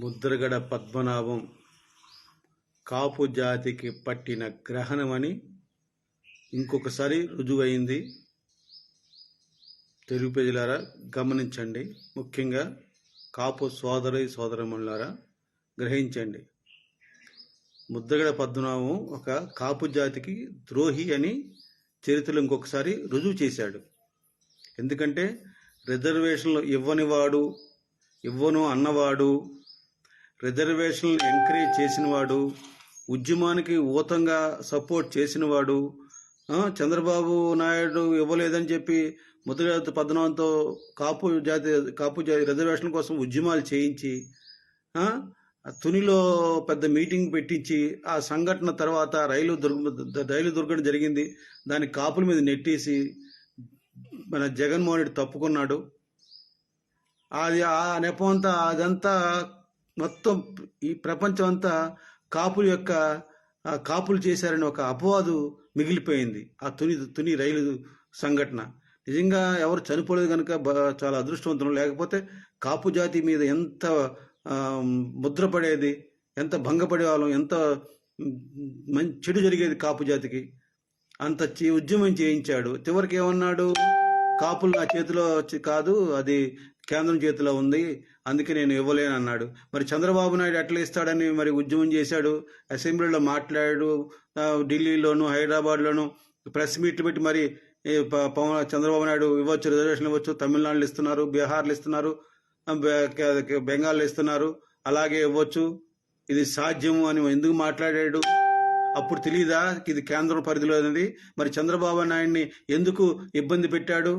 ముద్రగడ పద్మనాభం కాపు జాతికి పట్టిన గ్రహణమని ఇంకొకసారి రుజువైంది. తెలుగు ప్రజలారా గమనించండి. ముఖ్యంగా కాపు సోదరి సోదరములారా గ్రహించండి. ముద్రగడ పద్మనాభం ఒక కాపు జాతికి ద్రోహి అని చరిత్రలో ఇంకొకసారి రుజువు చేశాడు. ఎందుకంటే రిజర్వేషన్లు ఇవ్వనివాడు ఇవ్వను అన్నవాడు రిజర్వేషన్లు ఎంకరేజ్ చేసినవాడు ఉద్యమానికి ఊతంగా సపోర్ట్ చేసినవాడు చంద్రబాబు నాయుడు ఇవ్వలేదని చెప్పి ముద్రజాతి పద్నాలుగుతో కాపు జాతి కాపు జాతి రిజర్వేషన్ కోసం ఉద్యమాలు చేయించి తునిలో పెద్ద మీటింగ్ పెట్టించి ఆ సంఘటన తర్వాత రైలు దుర్గ రైలు దుర్ఘటన జరిగింది. దాని కాపుల మీద నెట్టేసి మన జగన్మోహన్ రెడ్డి తప్పుకున్నాడు. అది ఆ నెపం అంతా అదంతా మొత్తం ఈ ప్రపంచం అంతా కాపుల యొక్క కాపులు చేశారని ఒక అపవాదు మిగిలిపోయింది. ఆ తుని తుని రైలు సంఘటన. నిజంగా ఎవరు చనిపోలేదు కనుక చాలా అదృష్టవంతులు. లేకపోతే కాపు జాతి మీద ఎంత ముద్రపడేది ముద్ర పడేది ఎంత భంగపడే వాళ్ళం ఎంత మంచి చెడు జరిగేది కాపు జాతికి. అంత ఉద్యమం చేయించాడు. చివరికి ఏమన్నాడు కాపులు నా చేతిలో వచ్చి- కాదు అది కేంద్రం చేతిలో ఉంది. అందుకే నేను ఇవ్వలేను అన్నాడు. మరి చంద్రబాబు నాయుడు ఎట్లా ఇస్తాడని మరి ఉద్యమం చేశాడు? అసెంబ్లీలో మాట్లాడాడు ఢిల్లీలోను హైదరాబాద్లోను ప్రెస్ మీట్లు పెట్టి మరి ప- పవన్ చంద్రబాబు నాయుడు ఇవ్వచ్చు రిజర్వేషన్ ఇవ్వచ్చు తమిళనాడులో ఇస్తున్నారు బీహార్లో ఇస్తున్నారు బెంగాల్లో ఇస్తున్నారు అలాగే ఇవ్వచ్చు. ఇది సాధ్యము అని ఎందుకు మాట్లాడాడు? అప్పుడు తెలియదా ఇది కేంద్రం పరిధిలో అనేది మరి చంద్రబాబు నాయుడిని ఎందుకు ఇబ్బంది పెట్టాడు?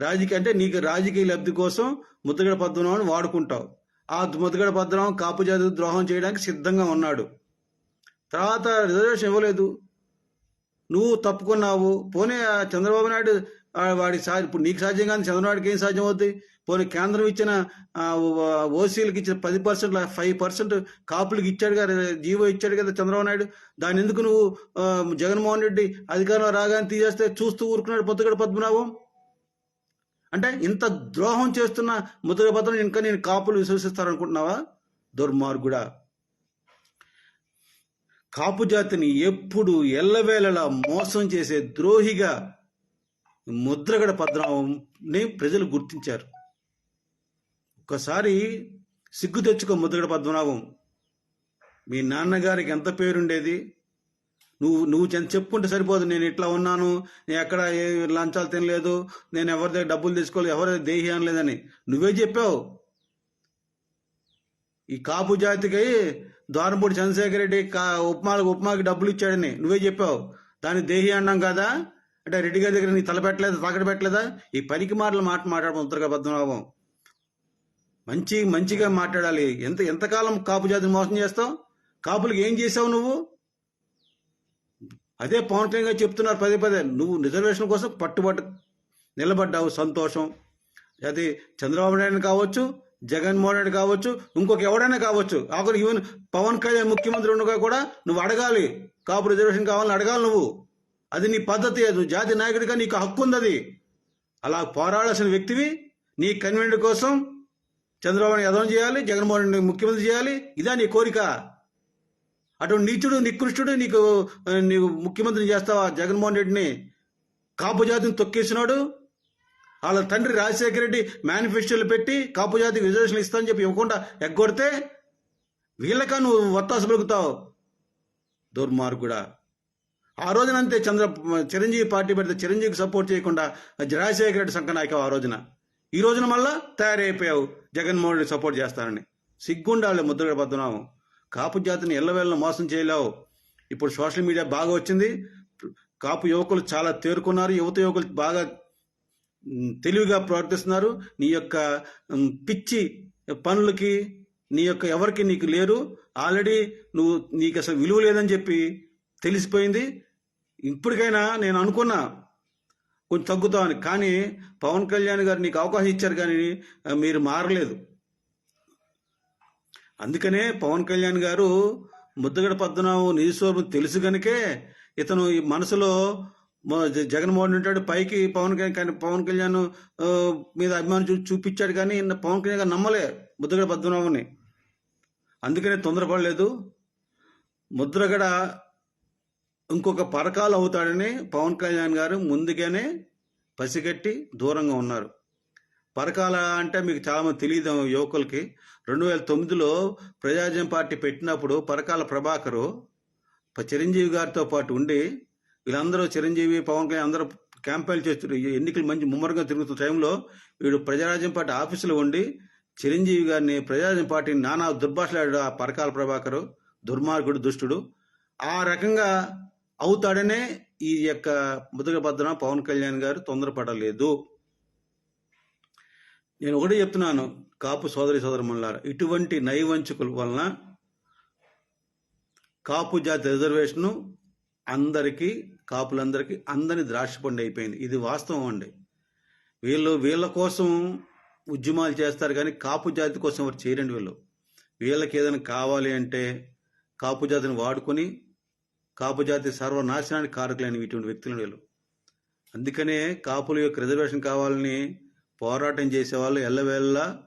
రాజకీయ అంటే నీకు రాజకీయ లబ్ధి కోసం ముద్రగడ పద్మనాభం వాడుకుంటావు. ఆ ముద్రగడ పద్మనాభం కాపు జాతి ద్రోహం చేయడానికి సిద్ధంగా ఉన్నాడు. తర్వాత రిజర్వేషన్ ఇవ్వలేదు. నువ్వు తప్పుకున్నావు. పోనీ ఆ చంద్రబాబు నాయుడు వాడి సా ఇప్పుడు నీకు సాధ్యం కానీ చంద్రబాబుకి ఏం సాధ్యం అవుద్ది? పోనీ కేంద్రం ఇచ్చిన ఓ- ఓసీలకు ఇచ్చిన పది పర్సెంట్ ఫైవ్ పర్సెంట్ కాపులకు ఇచ్చాడు కదా జీవో ఇచ్చాడు కదా చంద్రబాబు నాయుడు. దాని ఎందుకు నువ్వు జగన్మోహన్ రెడ్డి అధికారంలో రాగానే తీసేస్తే చూస్తూ ఊరుకున్నాడు పొత్తుగడ పద్మనాభం? అంటే ఇంత ద్రోహం చేస్తున్న ముద్రభద్రం ఇంకా నేను కాపులు విశ్వసిస్తారనుకుంటున్నావా? దుర్మార్గుడా. కాపు జాతిని ఎప్పుడు ఎల్లవేళలా మోసం చేసే ద్రోహిగా ముద్రగడ పద్మనాభంని ప్రజలు గుర్తించారు. ఒక్కసారి సిగ్గు తెచ్చుకో ముద్రగడ పద్మనాభం. మీ నాన్నగారికి ఎంత పేరుండేది? నువ్వు నువ్వు చెప్పుకుంటే సరిపోదు. నేను ఇట్లా ఉన్నాను. నేను ఎక్కడ ఏ లంచాలు తినలేదు. నేను ఎవరి దగ్గర డబ్బులు తీసుకోలేదు. ఎవరి దగ్గర దేహి అనలేదని. నువ్వే చెప్పావు. ఈ కాపు జాతికి ద్వారంపూడి చంద్రశేఖర్ రెడ్డి కా ఉప్మా ఉప్మాకి డబ్బులు ఇచ్చాడని నువ్వే చెప్పావు. దాన్ని దేహి అన్నాం కదా? అంటే రెడ్డి గారి దగ్గర నీ తలపెట్టలేదా పెట్టలేదా? పెట్టలేదా? ఈ పనికి మాటలు మాట మాట్లాడడం ఉత్తరగా పద్మనాభం మంచి మంచిగా మాట్లాడాలి. ఎంత ఎంతకాలం కాపు జాతిని మోసం చేస్తావు? కాపులకు ఏం చేసావు నువ్వు? అదే పవన్ కళ్యాణ్ గారు చెప్తున్నారు పదే పదే నువ్వు రిజర్వేషన్ కోసం పట్టుబట్టు నిలబడ్డావు సంతోషం. అది చంద్రబాబు నాయుడు కావచ్చు జగన్మోహన్ రెడ్డి కావచ్చు ఇంకొక ఎవడైనా కావచ్చు. ఆఖరు ఈవెన్ పవన్ కళ్యాణ్ ముఖ్యమంత్రి ఉండగా కూడా నువ్వు అడగాలి. కాపు రిజర్వేషన్ కావాలని అడగాలి నువ్వు. అది నీ పద్ధతి అది నువ్వు జాతి నాయకుడిగా నీకు హక్కు ఉంది అది అలా పోరాడాల్సిన వ్యక్తివి నీ కన్వీనర్ కోసం చంద్రబాబు నాయుడు ఎదవం చేయాలి జగన్మోహన్ రెడ్డి ముఖ్యమంత్రి చేయాలి. ఇదా నీ కోరిక. అటువంటి నీచుడు నికృష్టుడు నీకు నీవు ముఖ్యమంత్రిని చేస్తావా? జగన్మోహన్ రెడ్డిని కాపు జాతిని తొక్కేసినాడు. వాళ్ళ తండ్రి రాజశేఖర రెడ్డి మేనిఫెస్టోలు పెట్టి కాపు జాతికి రిజర్వేషన్ ఇస్తానని చెప్పి ఇవ్వకుండా ఎగ్గొడితే వీళ్ళక నువ్వు వత్తాసు పలుకుతావు? దుర్మార్గుడా. ఆ రోజున అంతే చంద్ర చిరంజీవి పార్టీ పెడితే చిరంజీవికి సపోర్ట్ చేయకుండా రాజశేఖర రెడ్డి సంఖ నాయకవు ఆ రోజున. ఈ రోజున మళ్ళా తయారైపోయావు. జగన్మోహన్ రెడ్డి సపోర్ట్ చేస్తానని. సిగ్గుండాలి ముద్రగడ పద్మనాభం కాపు జాతిని ఎల్లవేళ్ళను మోసం చేయలేవు. ఇప్పుడు సోషల్ మీడియా బాగా వచ్చింది. కాపు యువకులు చాలా తేరుకున్నారు. యువత యువకులు బాగా తెలివిగా ప్రవర్తిస్తున్నారు. నీ యొక్క పిచ్చి పనులకి నీ యొక్క ఎవరికి నీకు లేరు. ఆల్రెడీ నువ్వు నీకు అసలు విలువ లేదని చెప్పి తెలిసిపోయింది. ఇప్పటికైనా నేను అనుకున్నా కొంచెం తగ్గుతామని. కానీ పవన్ కళ్యాణ్ గారు నీకు అవకాశం ఇచ్చారు కానీ మీరు మారలేదు. అందుకనే పవన్ కళ్యాణ్ గారు ముద్దగడ పద్మనాభం నిజస్వరూపం తెలుసు గనుకే ఇతను ఈ మనసులో జగన్మోహన్ ఉంటాడు పైకి పవన్ కళ్యాణ్ కానీ పవన్ కళ్యాణ్ మీద అభిమానం చూ చూపించాడు కానీ పవన్ కళ్యాణ్ గారు నమ్మలే ముద్రగడ పద్మనాభని అందుకనే తొందరపడలేదు. ముద్రగడ ఇంకొక పరకాలు అవుతాడని పవన్ కళ్యాణ్ గారు ముందుగానే పసిగట్టి దూరంగా ఉన్నారు. పరకాల అంటే మీకు చాలా మంది తెలియదు యువకులకి. రెండు వేల తొమ్మిదిలో ప్రజాజన పార్టీ పెట్టినప్పుడు పరకాల ప్రభాకరు చిరంజీవి గారితో పాటు ఉండి వీళ్ళందరూ చిరంజీవి పవన్ కళ్యాణ్ అందరూ క్యాంపెయిన్ చేస్తున్న ఎన్నికలు మంచి ముమ్మరంగా తిరుగుతున్న టైంలో వీడు ప్రజారాజ్యం పార్టీ ఆఫీసులో ఉండి చిరంజీవి గారిని ప్రజారాజ్యం పార్టీని నానా దుర్భాషలాడు ఆ పరకాల ప్రభాకరు. దుర్మార్గుడు దుష్టుడు. ఆ రకంగా అవుతాడనే ఈ యొక్క ముదుగభద్రం పవన్ కళ్యాణ్ గారు తొందరపడలేదు. నేను ఒకటే చెప్తున్నాను కాపు సోదరి సోదరమల్లారా ఇటువంటి నైవంచుకుల వలన కాపు జాతి రిజర్వేషను అందరికీ కాపులందరికీ అందరి ద్రాక్షపండి అయిపోయింది. ఇది వాస్తవం అండి. వీళ్ళు వీళ్ళ కోసం ఉద్యమాలు చేస్తారు కానీ కాపు జాతి కోసం ఎవరు చేయరండి వీళ్ళు. వీళ్ళకి ఏదైనా కావాలి అంటే కాపు జాతిని వాడుకొని కాపు జాతి సర్వనాశనానికి కారకులైన ఇటువంటి వ్యక్తులు వీళ్ళు. అందుకనే కాపుల యొక్క రిజర్వేషన్ కావాలని పోరాటం చేసేవాళ్ళు ఎల్లవేళ్ళ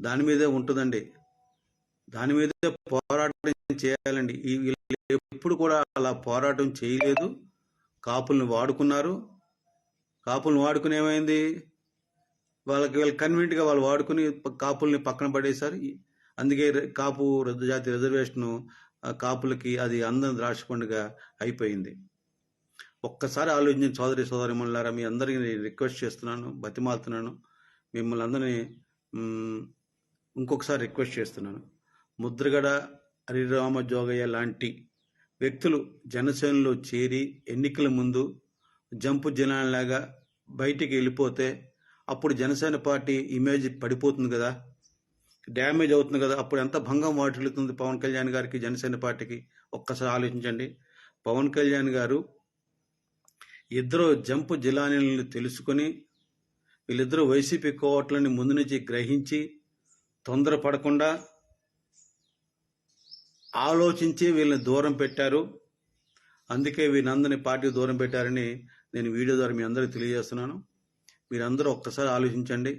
దాని మీదే ఉంటుందండి. దాని మీదే పోరాటం చేయాలండి. ఈ ఎప్పుడు కూడా అలా పోరాటం చేయలేదు. కాపుల్ని వాడుకున్నారు. కాపుల్ని వాడుకుని ఏమైంది? వాళ్ళకి వీళ్ళు కన్వీనియంట్గా వాళ్ళు వాడుకుని కాపుల్ని పక్కన పడేశారు. అందుకే కాపు జాతి రిజర్వేషన్ కాపులకి అది అందం ద్రాక్ష పండుగ అయిపోయింది. ఒక్కసారి ఆలోచించిన సోదరి సోదరి మళ్ళారా మీ అందరికీ నేను రిక్వెస్ట్ చేస్తున్నాను బతిమాలుతున్నాను. మిమ్మల్ని అందరినీ ఇంకొకసారి రిక్వెస్ట్ చేస్తున్నాను. ముద్రగడ హరిరామ జోగయ్య లాంటి వ్యక్తులు జనసేనలో చేరి ఎన్నికల ముందు జంపు జనాలాగా బయటికి వెళ్ళిపోతే అప్పుడు జనసేన పార్టీ ఇమేజ్ పడిపోతుంది కదా. డ్యామేజ్ అవుతుంది కదా. అప్పుడు ఎంత భంగం వాటిల్లుతుంది పవన్ కళ్యాణ్ గారికి జనసేన పార్టీకి? ఒక్కసారి ఆలోచించండి. పవన్ కళ్యాణ్ గారు ఇద్దరు జంపు జిలానీలను తెలుసుకొని వీళ్ళిద్దరూ వైసీపీ కోవట్లని ముందు నుంచి గ్రహించి తొందరపడకుండా ఆలోచించి వీళ్ళని దూరం పెట్టారు. అందుకే వీళ్ళందరినీ పార్టీ దూరం పెట్టారని నేను వీడియో ద్వారా మీ అందరికీ తెలియజేస్తున్నాను. మీరందరూ ఒక్కసారి ఆలోచించండి.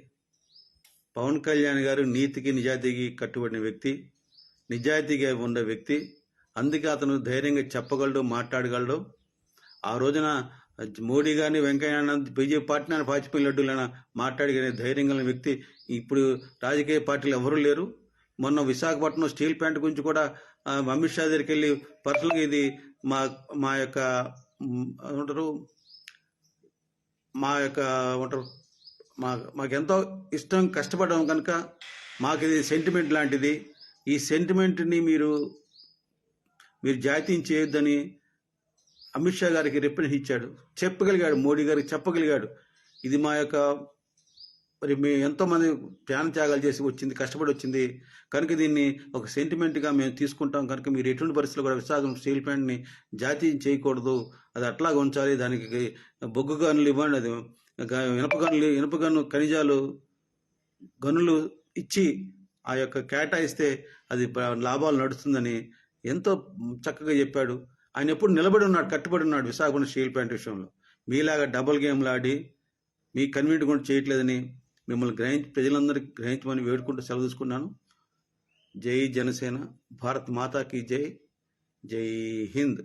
పవన్ కళ్యాణ్ గారు నీతికి నిజాయితీకి కట్టుబడిన వ్యక్తి నిజాయితీగా ఉండే వ్యక్తి. అందుకే అతను ధైర్యంగా చెప్పగలడు మాట్లాడగలడు. ఆ రోజున మోడీ గారిని వెంకయ్య బీజేపీ పార్టీ నాన్న వాజ్పేయి లడ్డూలైన మాట్లాడగలిగిన ధైర్యం కలిగిన వ్యక్తి ఇప్పుడు రాజకీయ పార్టీలు ఎవరూ లేరు. మొన్న విశాఖపట్నం స్టీల్ ప్లాంట్ గురించి కూడా అమిత్ షా దగ్గరికి వెళ్ళి పర్సనల్గా ఇది మా మా యొక్క ఏమంటారు? మా యొక్క ఏమంటారు? మా మాకెంతో ఇష్టం కష్టపడడం కనుక మాకు ఇది సెంటిమెంట్ లాంటిది. ఈ సెంటిమెంట్ని మీరు మీరు జాతీయం చేయొద్దని అమిత్ షా గారికి రిప్రజెంట్ ఇచ్చాడు. చెప్పగలిగాడు. మోడీ గారికి చెప్పగలిగాడు. ఇది మా యొక్క మరి మేము ఎంతోమంది ప్రాణ త్యాగాలు చేసి వచ్చింది కష్టపడి వచ్చింది. కనుక దీన్ని ఒక సెంటిమెంట్గా మేము తీసుకుంటాం. కనుక మీరు ఎటువంటి పరిస్థితులు కూడా విశాఖం స్టీల్ ప్లాంట్ని జాతీయం చేయకూడదు. అది అట్లాగా ఉంచాలి. దానికి బొగ్గు గనులు ఇవ్వండి. అది గ- ఇనుప గనులు ఇనుప గను ఖనిజాలు గనులు ఇచ్చి ఆ యొక్క కేటాయిస్తే అది లాభాలు నడుస్తుందని ఎంతో చక్కగా చెప్పాడు. ఆయన ఎప్పుడు నిలబడి ఉన్నాడు కట్టుబడి ఉన్నాడు విశాఖపట్నం స్టీల్ ప్లాంట్ విషయంలో. మీలాగా డబుల్ గేమ్లు ఆడి మీ కన్వీనెంట్ కూడా చేయట్లేదని మిమ్మల్ని గ్రహించి ప్రజలందరికీ గ్రహించమని వేడుకుంటూ సెలవు తీసుకున్నాను. జై జనసేన భారత్ మాతాకి జై జై హింద్.